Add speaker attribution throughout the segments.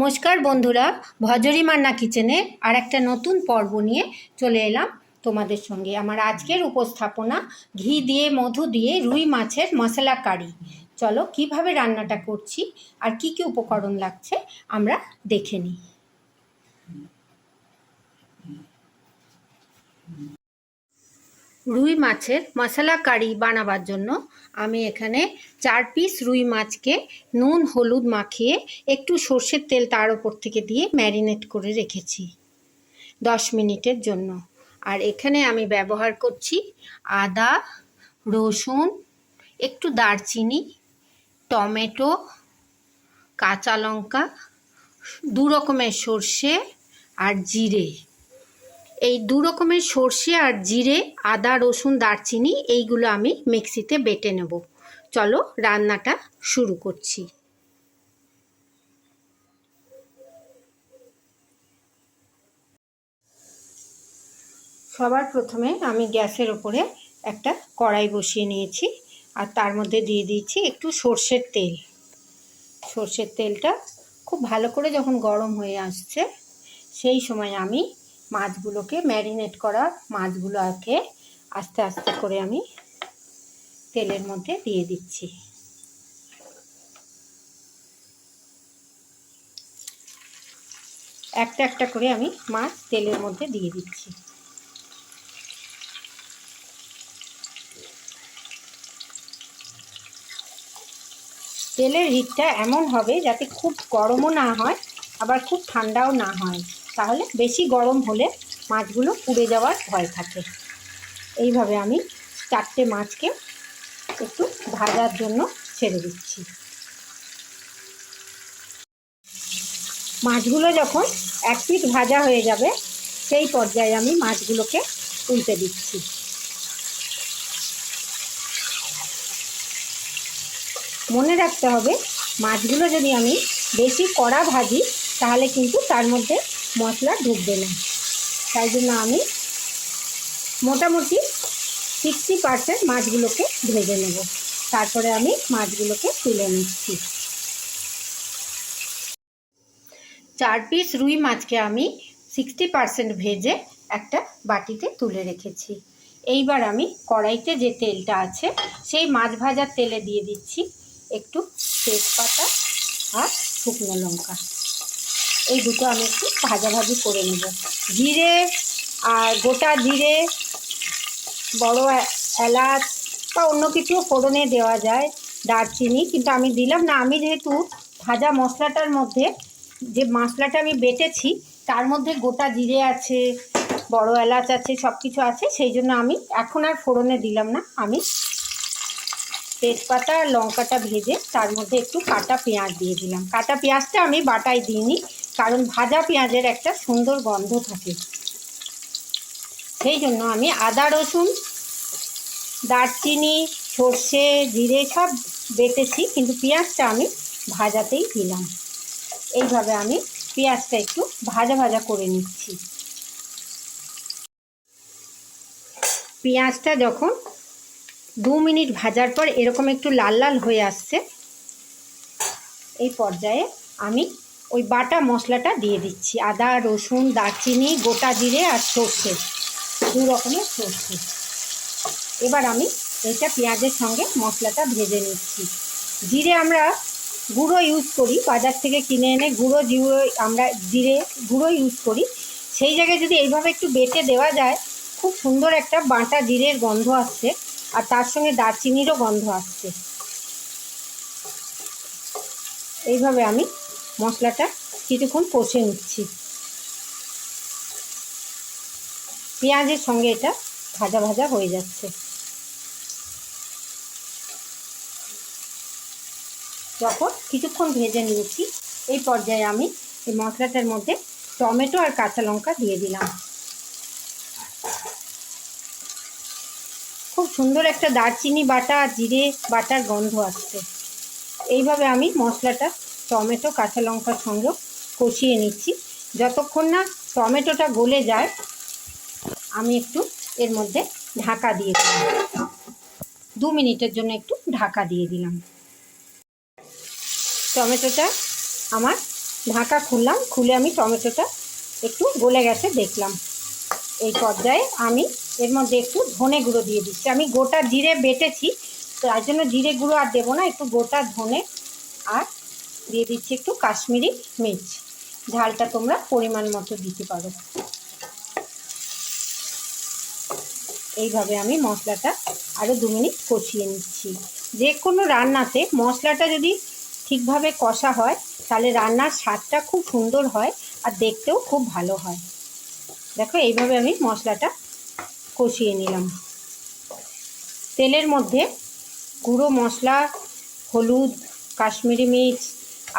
Speaker 1: নমস্কার বন্ধুরা, ভজরি মান্না কিচেনে আর একটা নতুন পর্ব নিয়ে চলে এলাম তোমাদের সঙ্গে। আমার আজকের উপস্থাপনা, ঘি দিয়ে, মধু দিয়ে, রুই মাছের মশলা কারি। চলো, কীভাবে রান্নাটা করছি আর কি কি উপকরণ লাগছে আমরা দেখে নিই। রুই মাছের মশলা কারি বানাবার জন্য আমি এখানে চার পিস রুই মাছকে নুন, হলুদ মাখিয়ে একটু সর্ষের তেল তার ওপর থেকে দিয়ে ম্যারিনেট করে রেখেছি দশ মিনিটের জন্য। আর এখানে আমি ব্যবহার করছি আদা, রসুন, একটু দারচিনি, টমেটো, কাঁচা লঙ্কা, দু রকমের সর্ষে আর জিরে। এই দু রকমের সর্ষে আর জিরে, আদা, রসুন, দারচিনি এইগুলো আমি মিক্সিতে বেটে নেব। চলো রান্নাটা শুরু করছি। সবার প্রথমে আমি গ্যাসের ওপরে একটা কড়াই বসিয়ে নিয়েছি আর তার মধ্যে দিয়ে দিয়েছি একটু সর্ষের তেল। সর্ষের তেলটা খুব ভালো করে যখন গরম হয়ে আসছে, সেই সময় আমি মাছগুলোকে ম্যারিনেট করা মাছগুলোকে আস্তে আস্তে করে আমি তেলের মধ্যে দিয়ে দিচ্ছি। একটা একটা করে আমি মাছ তেলের মধ্যে দিয়ে দিচ্ছি। তেলের হিটটা এমন হবে যাতে খুব গরমও না হয়, আবার খুব ঠান্ডাও না হয়। তাহলে বেশি গরম হলে মাছগুলো পুড়ে যাওয়ার ভয় থাকে। এইভাবে আমি চারটে মাছকে একটু ভাজার জন্য ছেড়ে দিচ্ছি। মাছগুলো যখন এক পিঠ ভাজা হয়ে যাবে, সেই পর্যায়ে আমি মাছগুলোকে তুলতে দিচ্ছি। মনে রাখতে হবে, মাছগুলো যদি আমি বেশি কড়া ভাজি, তাহলে কিন্তু তার মধ্যে মশলা ঢুকবে না তাই জন্য আমি মোটামুটি সিক্সটি পারসেন্ট মাছগুলোকে ভেজে নেব। তারপরে আমি মাছগুলোকে তুলে নিচ্ছি। চার পিস রুই মাছকে আমি সিক্সটি পারসেন্ট ভেজে একটা বাটিতে তুলে রেখেছি। এইবার আমি কড়াইতে যে তেলটা আছে, সেই মাছ ভাজার তেলে দিয়ে দিচ্ছি একটু তেজপাতা আর শুকনো লঙ্কা। এই দুটো আমি একটু ভাজাভাজি করে নেব। জিরে আর গোটা জিরে, বড় এলাচ বা অন্য কিছু ফোড়নে দেওয়া যায় দারচিনি, কিন্তু আমি দিলাম না। আমি যেহেতু ভাজা মশলাটার মধ্যে যে মশলাটা আমি বেটেছি, তার মধ্যে গোটা জিরে আছে, বড় এলাচ আছে সব কিছু আছে, সেই জন্য আমি এখন আর ফোড়নে দিলাম না। আমি তেজপাতা আর লঙ্কাটা ভেজে তার মধ্যে একটু কাটা পেঁয়াজ দিয়ে দিলাম। কাটা পেঁয়াজটা আমি বাটায় দিইনি। কারণ ভাজা পেঁয়াজের একটা সুন্দর গন্ধ থাকে। সেই জন্য আমি আদা, রসুন, দারচিনি, সর্ষে, জিরে সব বেটেছি, কিন্তু পেঁয়াজটা আমি ভাজাতেই দিলাম। এইভাবে আমি পেঁয়াজটা একটু ভাজা ভাজা করে নিচ্ছি। পেঁয়াজটা যখন দু মিনিট ভাজার পর এরকম একটু লাল লাল হয়ে আসছে, এই পর্যায়ে আমি ওই বাটা মশলাটা দিয়ে দিচ্ছি। আদা, রসুন, দারচিনি, গোটা জিরে আর সর্ষে। দু রকমের সর্ষে। এবার আমি এইটা পেঁয়াজের সঙ্গে মশলাটা ভেজে নিচ্ছি। জিরে আমরা গুঁড়ো ইউজ করি, বাজার থেকে কিনে এনে গুঁড়ো জিরো আমরা জিরে গুঁড়ো ইউজ করি। সেই জায়গায় যদি এইভাবে একটু বেটে দেওয়া যায়, খুব সুন্দর একটা বাটা জিরের গন্ধ আসছে আর তার সঙ্গে দারচিনিরও গন্ধ আসছে। এইভাবে আমি মশলাটা কিছুক্ষণ কষে নিচ্ছি। পেঁয়াজের সঙ্গে এটা ভাজা ভাজা হয়ে যাচ্ছে। যখন কিছুক্ষণ ভেজে নিয়েছি, এই পর্যায়ে আমি এই মশলাটার মধ্যে টমেটো আর কাঁচা লঙ্কা দিয়ে দিলাম। খুব সুন্দর একটা দারচিনি বাটা, জিরে বাটার গন্ধ আসছে। এইভাবে আমি মশলাটা টমেটো, কাঁচা লঙ্কার সঙ্গে কষিয়ে নিচ্ছি। যতক্ষণ না টমেটোটা গলে যায়, আমি একটু এর মধ্যে ঢাকা দিয়ে দিলাম। দু মিনিটের জন্য একটু ঢাকা দিয়ে দিলাম। টমেটোটা আমার ঢাকা খুললাম, খুলে আমি টমেটোটা একটু গলে গেছে দেখলাম। এই পর্যায়ে আমি এর মধ্যে একটু ধনে গুঁড়ো দিয়ে দিচ্ছি। আমি গোটা জিরে বেটেছি তার জন্য জিরে গুঁড়ো আর দেবো না, একটু গোটা ধনে আর দিয়ে দিচ্ছি একটু কাশ্মীরি মির্চ। ঝালটা তোমরা পরিমাণ মতো দিতে পারো। এইভাবে আমি মশলাটা আরও দু মিনিট কষিয়ে নিচ্ছি। যে কোনো রান্নাতে মশলাটা যদি ঠিকভাবে কষা হয়, তাহলে রান্নার স্বাদটা খুব সুন্দর হয় আর দেখতেও খুব ভালো হয়। দেখো, এইভাবে আমি মশলাটা কষিয়ে নিলাম। তেলের মধ্যে গুঁড়ো মশলা, হলুদ, কাশ্মীরি মির্চ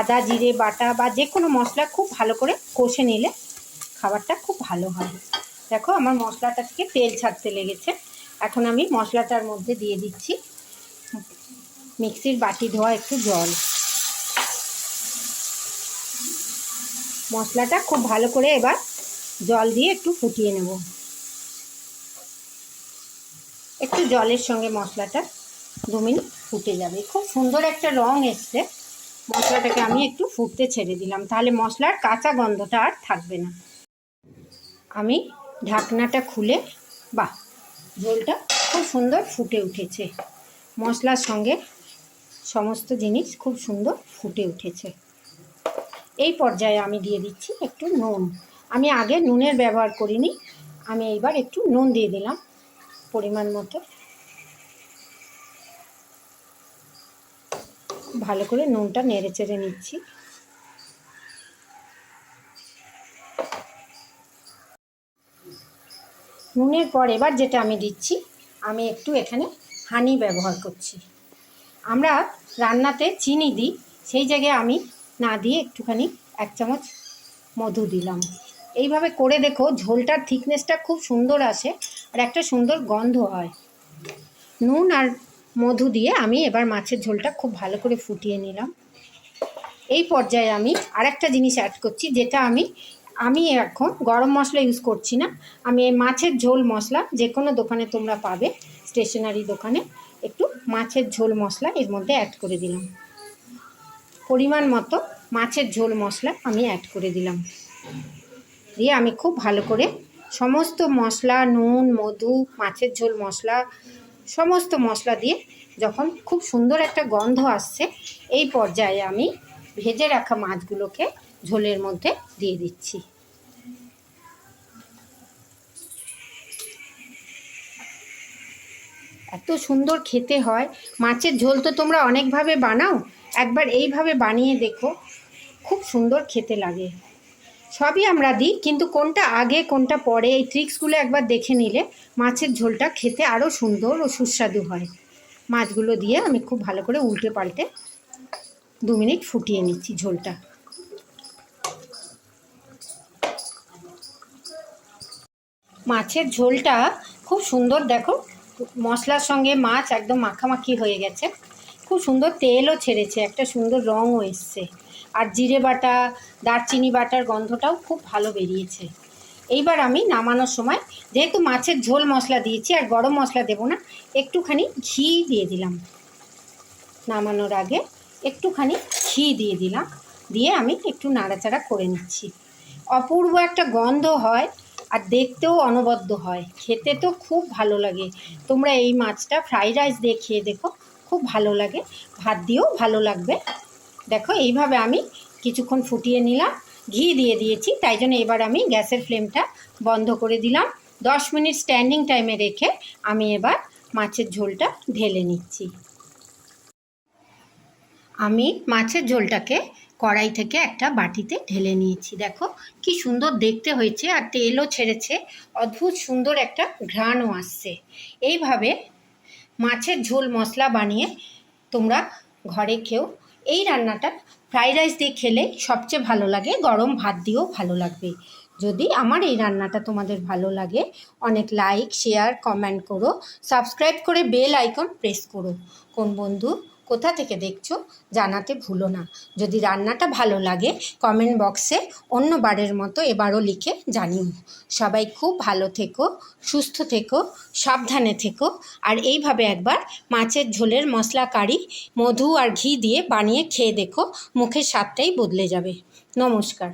Speaker 1: আদা, জিরে, বাটা বা যে কোনো মশলা খুব ভালো করে কষে নিলে খাবারটা খুব ভালো হয়। দেখো আমার মশলাটা থেকে তেল ছাড়তে লেগেছে। এখন আমি মশলাটার মধ্যে দিয়ে দিচ্ছি মিক্সির বাটি ধোয়া একটু জল। মশলাটা খুব ভালো করে এবার জল দিয়ে একটু ফুটিয়ে নেব। একটু জলের সঙ্গে মশলাটা দু মিনিট ফুটে যাবে। খুব সুন্দর একটা রং এসছে। মশলাটাকে আমি একটু ফুটতে ছেড়ে দিলাম। তাহলে মশলার কাঁচা গন্ধটা আর থাকবে না। আমি ঢাকনাটা খুলে, বাহ, ঝোলটা খুব সুন্দর ফুটে উঠেছে। মশলার সঙ্গে সমস্ত জিনিস খুব সুন্দর ফুটে উঠেছে। এই পর্যায়ে আমি দিয়ে দিচ্ছি একটু নুন। আমি আগে নুনের ব্যবহার করিনি, আমি এইবার একটু নুন দিয়ে দিলাম পরিমাণ মতো। ভালো করে নুনটা নেড়ে চেড়ে নিচ্ছি। নুনের পর এবার যেটা আমি দিচ্ছি, আমি একটু এখানে হানি ব্যবহার করছি। আমরা রান্নাতে চিনি দিই, সেই জায়গায় আমি না দিয়ে একটুখানি এক চামচ মধু দিলাম। এইভাবে করে দেখো, ঝোলটার থিকনেসটা খুব সুন্দর আসে আর একটা সুন্দর গন্ধ হয়। নুন আর মধু দিয়ে আমি এবার মাছের ঝোলটা খুব ভালো করে ফুটিয়ে নিলাম। এই পর্যায়ে আমি আরেকটা জিনিস অ্যাড করছি, যেটা আমি আমি এখন গরম মশলা ইউজ করছি না। আমি এই মাছের ঝোল মশলা যে কোনো দোকানে তোমরা পাবে স্টেশনারি দোকানে, একটু মাছের ঝোল মশলা এর মধ্যে অ্যাড করে দিলাম। পরিমাণ মতো মাছের ঝোল মশলা আমি অ্যাড করে দিলাম। দিয়ে আমি খুব ভালো করে সমস্ত মশলা, নুন, মধু, মাছের ঝোল মশলা সমস্ত মশলা দিয়ে যখন খুব সুন্দর একটা গন্ধ আসছে, এই পর্যায়ে আমি ভেজে রাখা মাছগুলোকে ঝোলের মধ্যে দিয়ে দিচ্ছি। এত সুন্দর খেতে হয়। মাছের ঝোল তো তোমরা অনেকভাবে বানাও। একবার এইভাবে বানিয়ে দেখো, খুব সুন্দর খেতে লাগে। সবই আমরা দিই, কিন্তু কোনটা আগে, কোনটা পরে, এই ট্রিক্সগুলো একবার দেখে নিলে মাছের ঝোলটা খেতে আরও সুন্দর ও সুস্বাদু হয়। মাছগুলো দিয়ে আমি খুব ভালো করে উল্টে পাল্টে দু মিনিট ফুটিয়ে নিচ্ছি ঝোলটা। মাছের ঝোলটা খুব সুন্দর দেখো, মশলার সঙ্গে মাছ একদম মাখামাখি হয়ে গেছে। খুব সুন্দর তেলও ছেড়েছে, একটা সুন্দর রঙও এসছে। আর জিরে বাটা, দারচিনি বাটার গন্ধটাও খুব ভালো বেরিয়েছে। এইবার আমি নামানোর সময়, যেহেতু মাছের ঝোল মশলা দিয়েছি আর গরম মশলা দেবো না, একটুখানি ঘি দিয়ে দিলাম। নামানোর আগে একটুখানি ঘি দিয়ে দিলাম, দিয়ে আমি একটু নাড়াচাড়া করে নিচ্ছি। অপূর্ব একটা গন্ধ হয় আর দেখতেও অনবদ্য হয়, খেতে তো খুব ভালো লাগে। তোমরা এই মাছটা ফ্রাইড রাইস দিয়ে খেয়ে দেখো খুব ভালো লাগে। ভাত দিয়েও ভালো লাগবে। দেখো, এইভাবে আমি কিছুক্ষণ ফুটিয়ে নিলাম। ঘি দিয়ে দিয়েছি, তাই জন্য এবার আমি গ্যাসের ফ্লেমটা বন্ধ করে দিলাম। দশ মিনিট স্ট্যান্ডিং টাইমে রেখে আমি এবার মাছের ঝোলটা ঢেলে নিচ্ছি। আমি মাছের ঝোলটাকে কড়াই থেকে একটা বাটিতে ঢেলে নিয়েছি। দেখো, কি সুন্দর দেখতে হয়েছে আর তেলও ছেড়েছে। অদ্ভুত সুন্দর একটা ঘ্রাণও আসছে। এইভাবে মাছের ঝোল মশলা বানিয়ে তোমরা ঘরে খেও। এই রান্নাটা ফ্রাইড রাইস দিয়ে খেলে সবচেয়ে ভালো লাগে, গরম ভাত দিয়েও ভালো লাগবে। যদি আমার এই রান্নাটা তোমাদের ভালো লাগে, অনেক লাইক শেয়ার কমেন্ট করো। সাবস্ক্রাইব করে বেল আইকন প্রেস করো। কোন বন্ধু কোথা থেকে দেখছ জানাতে ভুলো না। যদি রান্নাটা ভালো লাগে কমেন্ট বক্সে অন্য বারের মতো এবারও লিখে জানিও। সবাই খুব ভালো থেকো, সুস্থ থেকো, সাবধানে থেকো। আর এইভাবে একবার মাছের ঝোলের মশলা কারি, মধু আর ঘি দিয়ে বানিয়ে খেয়ে দেখো, মুখের স্বাদটাই বদলে যাবে। নমস্কার।